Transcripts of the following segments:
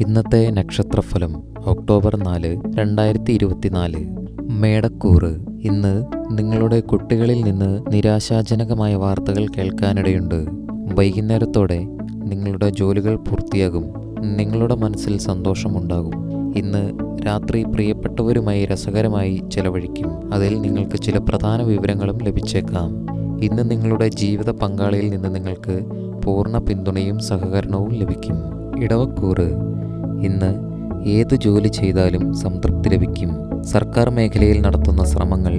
ഇന്നത്തെ നക്ഷത്രഫലം ഒക്ടോബർ നാല് രണ്ടായിരത്തി ഇരുപത്തിനാല് മേടക്കൂറ്. ഇന്ന് നിങ്ങളുടെ കുട്ടികളിൽ നിന്ന് നിരാശാജനകമായ വാർത്തകൾ കേൾക്കാനിടയുണ്ട്. വൈകുന്നേരത്തോടെ നിങ്ങളുടെ ജോലികൾ പൂർത്തിയാകും. നിങ്ങളുടെ മനസ്സിൽ സന്തോഷമുണ്ടാകും. ഇന്ന് രാത്രി പ്രിയപ്പെട്ടവരുമായി രസകരമായി ചെലവഴിക്കും. അതിൽ നിങ്ങൾക്ക് ചില പ്രധാന വിവരങ്ങളും ലഭിച്ചേക്കാം. ഇന്ന് നിങ്ങളുടെ ജീവിത പങ്കാളിയിൽ നിന്ന് നിങ്ങൾക്ക് പൂർണ പിന്തുണയും സഹകരണവും ലഭിക്കും. ഇടവക്കൂറ്. ഇന്ന് ഏത് ജോലി ചെയ്താലും സംതൃപ്തി ലഭിക്കും. സർക്കാർ മേഖലയിൽ നടത്തുന്ന ശ്രമങ്ങൾ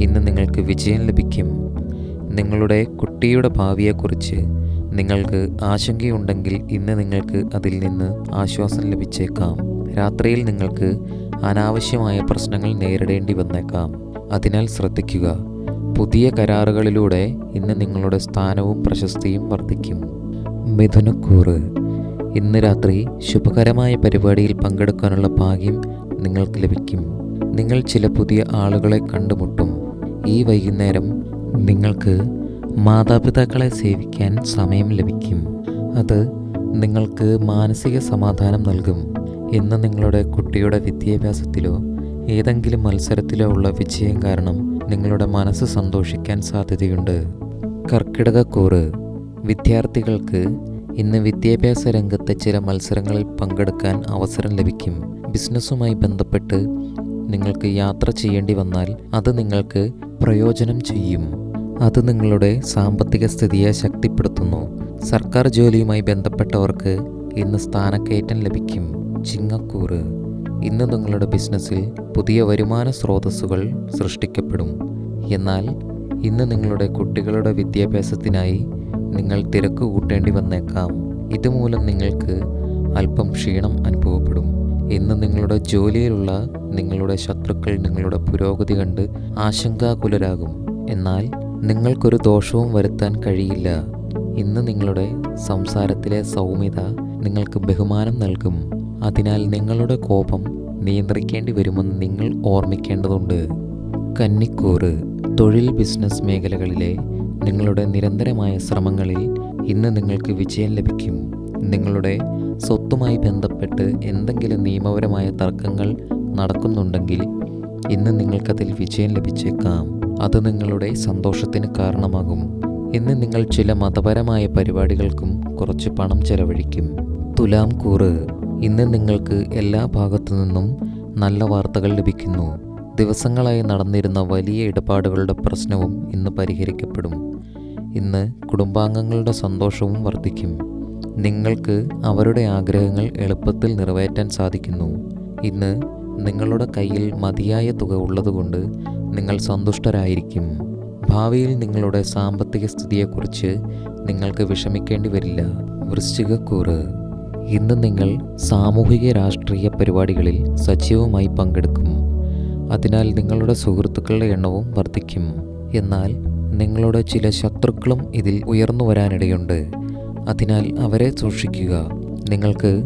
ഇന്ന് നിങ്ങൾക്ക് വിജയം ലഭിക്കും. നിങ്ങളുടെ കുട്ടിയുടെ ഭാവിയെക്കുറിച്ച് നിങ്ങൾക്ക് ആശങ്കയുണ്ടെങ്കിൽ ഇന്ന് നിങ്ങൾക്ക് അതിൽ നിന്ന് ആശ്വാസം ലഭിച്ചേക്കാം. രാത്രിയിൽ നിങ്ങൾക്ക് അനാവശ്യമായ പ്രശ്നങ്ങൾ നേരിടേണ്ടി വന്നേക്കാം. അതിനാൽ ശ്രദ്ധിക്കുക. പുതിയ കരാറുകളിലൂടെ ഇന്ന് നിങ്ങളുടെ സ്ഥാനവും പ്രശസ്തിയും വർദ്ധിക്കും. മിഥുനക്കൂറ്. ഇന്ന് രാത്രി ശുഭകരമായ പരിപാടിയിൽ പങ്കെടുക്കാനുള്ള ഭാഗ്യം നിങ്ങൾക്ക് ലഭിക്കും. നിങ്ങൾ ചില പുതിയ ആളുകളെ കണ്ടുമുട്ടും. ഈ വൈകുന്നേരം നിങ്ങൾക്ക് മാതാപിതാക്കളെ സേവിക്കാൻ സമയം ലഭിക്കും. അത് നിങ്ങൾക്ക് മാനസിക സമാധാനം നൽകും. ഇന്ന് നിങ്ങളുടെ കുട്ടിയുടെ വിദ്യാഭ്യാസത്തിലോ ഏതെങ്കിലും മത്സരത്തിലോ ഉള്ള വിജയം കാരണം നിങ്ങളുടെ മനസ്സ് സന്തോഷിക്കാൻ സാധ്യതയുണ്ട്. കർക്കിടകക്കൂറ് വിദ്യാർത്ഥികൾക്ക് ഇന്ന് വിദ്യാഭ്യാസ രംഗത്തെ ചില മത്സരങ്ങളിൽ പങ്കെടുക്കാൻ അവസരം ലഭിക്കും. ബിസിനസ്സുമായി ബന്ധപ്പെട്ട് നിങ്ങൾക്ക് യാത്ര ചെയ്യേണ്ടി വന്നാൽ അത് നിങ്ങൾക്ക് പ്രയോജനം ചെയ്യും. അത് നിങ്ങളുടെ സാമ്പത്തിക സ്ഥിതിയെ ശക്തിപ്പെടുത്തുന്നു. സർക്കാർ ജോലിയുമായി ബന്ധപ്പെട്ടവർക്ക് ഇന്ന് സ്ഥാനക്കയറ്റം ലഭിക്കും. ചിങ്ങക്കൂറ്. ഇന്ന് നിങ്ങളുടെ ബിസിനസ്സിൽ പുതിയ വരുമാന സ്രോതസ്സുകൾ സൃഷ്ടിക്കപ്പെടും. എന്നാൽ ഇന്ന് നിങ്ങളുടെ കുട്ടികളുടെ വിദ്യാഭ്യാസത്തിനായി നിങ്ങൾ തിരക്ക് കൂട്ടേണ്ടി വന്നേക്കാം. ഇതുമൂലം നിങ്ങൾക്ക് അല്പം ക്ഷീണം അനുഭവപ്പെടും. ഇന്ന് നിങ്ങളുടെ ജോലിയിലുള്ള നിങ്ങളുടെ ശത്രുക്കൾ നിങ്ങളുടെ പുരോഗതി കണ്ട് ആശങ്കാകുലരാകും. എന്നാൽ നിങ്ങൾക്കൊരു ദോഷവും വരുത്താൻ കഴിയില്ല. ഇന്ന് നിങ്ങളുടെ സംസാരത്തിലെ സൗമ്യത നിങ്ങൾക്ക് ബഹുമാനം നൽകും. അതിനാൽ നിങ്ങളുടെ കോപം നിയന്ത്രിക്കേണ്ടി വരുമെന്ന് നിങ്ങൾ ഓർമ്മിക്കേണ്ടതുണ്ട്. കന്നിക്കൂറ് തൊഴിൽ ബിസിനസ് മേഖലകളിലെ നിങ്ങളുടെ നിരന്തരമായ ശ്രമങ്ങളിൽ ഇന്ന് നിങ്ങൾക്ക് വിജയം ലഭിക്കും. നിങ്ങളുടെ സ്വത്തുമായി ബന്ധപ്പെട്ട് എന്തെങ്കിലും നിയമപരമായ തർക്കങ്ങൾ നടക്കുന്നുണ്ടെങ്കിൽ ഇന്ന് നിങ്ങൾക്കതിൽ വിജയം ലഭിച്ചേക്കാം. അത് നിങ്ങളുടെ സന്തോഷത്തിന് കാരണമാകും. ഇന്ന് നിങ്ങൾ ചില മതപരമായ പരിപാടികൾക്കും കുറച്ച് പണം ചെലവഴിക്കും. തുലാം കൂറ്. ഇന്ന് നിങ്ങൾക്ക് എല്ലാ ഭാഗത്തു നിന്നും നല്ല വാർത്തകൾ ലഭിക്കുന്നു. ദിവസങ്ങളായി നടന്നിരുന്ന വലിയ ഇടപാടുകളുടെ പ്രശ്നവും ഇന്ന് പരിഹരിക്കപ്പെടും. ഇന്ന് കുടുംബാംഗങ്ങളുടെ സന്തോഷവും വർദ്ധിക്കും. നിങ്ങൾക്ക് അവരുടെ ആഗ്രഹങ്ങൾ എളുപ്പത്തിൽ നിറവേറ്റാൻ സാധിക്കുന്നു. ഇന്ന് നിങ്ങളുടെ കയ്യിൽ മതിയായ തുക ഉള്ളതുകൊണ്ട് നിങ്ങൾ സന്തുഷ്ടരായിരിക്കും. ഭാവിയിൽ നിങ്ങളുടെ സാമ്പത്തിക സ്ഥിതിയെക്കുറിച്ച് നിങ്ങൾക്ക് വിഷമിക്കേണ്ടി വരില്ല. വൃശ്ചികക്കൂറ്. ഇന്ന് നിങ്ങൾ സാമൂഹിക രാഷ്ട്രീയ പരിപാടികളിൽ സജീവമായി പങ്കെടുക്കും. അതിനാൽ നിങ്ങളുടെ സുഹൃത്തുക്കളുടെ എണ്ണവും വർദ്ധിക്കും. എന്നാൽ നിങ്ങളുടെ ചില ശത്രുക്കളും ഇതിൽ ഉയർന്നു വരാനിടയുണ്ട്. അതിനാൽ അവരെ സൂക്ഷിക്കുക. നിങ്ങൾക്ക്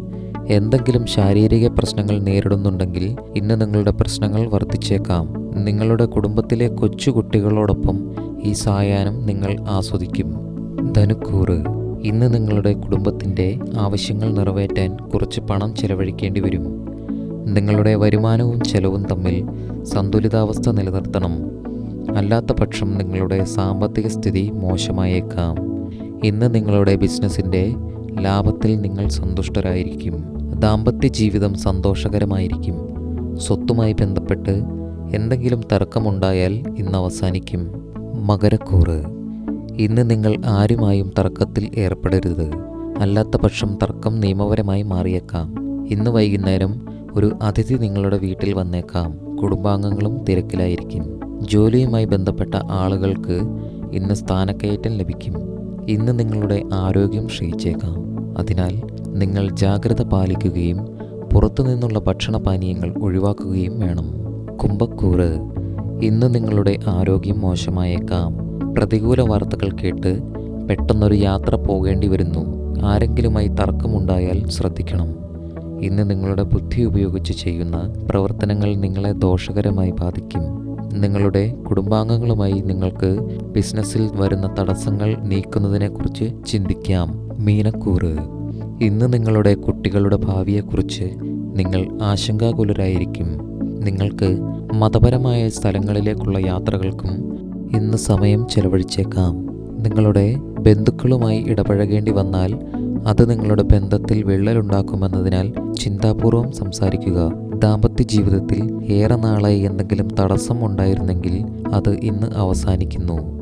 എന്തെങ്കിലും ശാരീരിക പ്രശ്നങ്ങൾ നേരിടുന്നുണ്ടെങ്കിൽ ഇന്ന് നിങ്ങളുടെ പ്രശ്നങ്ങൾ വർദ്ധിച്ചേക്കാം. നിങ്ങളുടെ കുടുംബത്തിലെ കൊച്ചുകുട്ടികളോടൊപ്പം ഈ സായാഹ്നം നിങ്ങൾ ആസ്വദിക്കും. ധനുക്കൂറ്. ഇന്ന് നിങ്ങളുടെ കുടുംബത്തിന്റെ ആവശ്യങ്ങൾ നിറവേറ്റാൻ കുറച്ച് പണം ചെലവഴിക്കേണ്ടി വരും. നിങ്ങളുടെ വരുമാനവും ചെലവും തമ്മിൽ സന്തുലിതാവസ്ഥ നിലനിർത്തണം. അല്ലാത്ത പക്ഷം നിങ്ങളുടെ സാമ്പത്തിക സ്ഥിതി മോശമായേക്കാം. ഇന്ന് നിങ്ങളുടെ ബിസിനസ്സിന്റെ ലാഭത്തിൽ നിങ്ങൾ സന്തുഷ്ടരായിരിക്കും. ദാമ്പത്യ ജീവിതം സന്തോഷകരമായിരിക്കും. സ്വത്തുമായി ബന്ധപ്പെട്ട് എന്തെങ്കിലും തർക്കമുണ്ടായാൽ ഇന്ന് അവസാനിക്കും. മകരക്കൂറ്. ഇന്ന് നിങ്ങൾ ആരുമായും തർക്കത്തിൽ ഏർപ്പെടരുത്. അല്ലാത്ത പക്ഷം തർക്കം നിയമപരമായി മാറിയേക്കാം. ഇന്ന് വൈകുന്നേരം ഒരു അതിഥി നിങ്ങളുടെ വീട്ടിൽ വന്നേക്കാം. കുടുംബാംഗങ്ങളും തിരക്കിലായിരിക്കും. ജോലിയുമായി ബന്ധപ്പെട്ട ആളുകൾക്ക് ഇന്ന് സ്ഥാനക്കയറ്റം ലഭിക്കും. ഇന്ന് നിങ്ങളുടെ ആരോഗ്യം ക്ഷയിച്ചേക്കാം. അതിനാൽ നിങ്ങൾ ജാഗ്രത പാലിക്കുകയും പുറത്തു നിന്നുള്ള ഭക്ഷണപാനീയങ്ങൾ ഒഴിവാക്കുകയും വേണം. കുംഭക്കൂറ്. ഇന്ന് നിങ്ങളുടെ ആരോഗ്യം മോശമായേക്കാം. പ്രതികൂല വാർത്തകൾ കേട്ട് പെട്ടെന്നൊരു യാത്ര പോകേണ്ടി വരുന്നു. ആരെങ്കിലുമായി തർക്കമുണ്ടായാൽ ശ്രദ്ധിക്കണം. ഇന്ന് നിങ്ങളുടെ ബുദ്ധി ഉപയോഗിച്ച് ചെയ്യുന്ന പ്രവർത്തനങ്ങൾ നിങ്ങളെ ദോഷകരമായി ബാധിക്കും. നിങ്ങളുടെ കുടുംബാംഗങ്ങളുമായി നിങ്ങൾക്ക് ബിസിനസ്സിൽ വരുന്ന തടസ്സങ്ങൾ നീക്കുന്നതിനെക്കുറിച്ച് ചിന്തിക്കാം. മീനക്കൂറ്. ഇന്ന് നിങ്ങളുടെ കുട്ടികളുടെ ഭാവിയെക്കുറിച്ച് നിങ്ങൾ ആശങ്കാകുലരായിരിക്കും. നിങ്ങൾക്ക് മതപരമായ സ്ഥലങ്ങളിലേക്കുള്ള യാത്രകൾക്കും ഇന്ന് സമയം ചെലവഴിച്ചേക്കാം. നിങ്ങളുടെ ബന്ധുക്കളുമായി ഇടപഴകേണ്ടി വന്നാൽ അത് നിങ്ങളുടെ ബന്ധത്തിൽ വിള്ളലുണ്ടാക്കുമെന്നതിനാൽ ചിന്താപൂർവം സംസാരിക്കുക. ദാമ്പത്യ ജീവിതത്തിൽ ഏറെ നാളായി എന്തെങ്കിലും തടസ്സം ഉണ്ടായിരുന്നെങ്കിൽ അത് ഇന്ന് അവസാനിക്കുന്നു.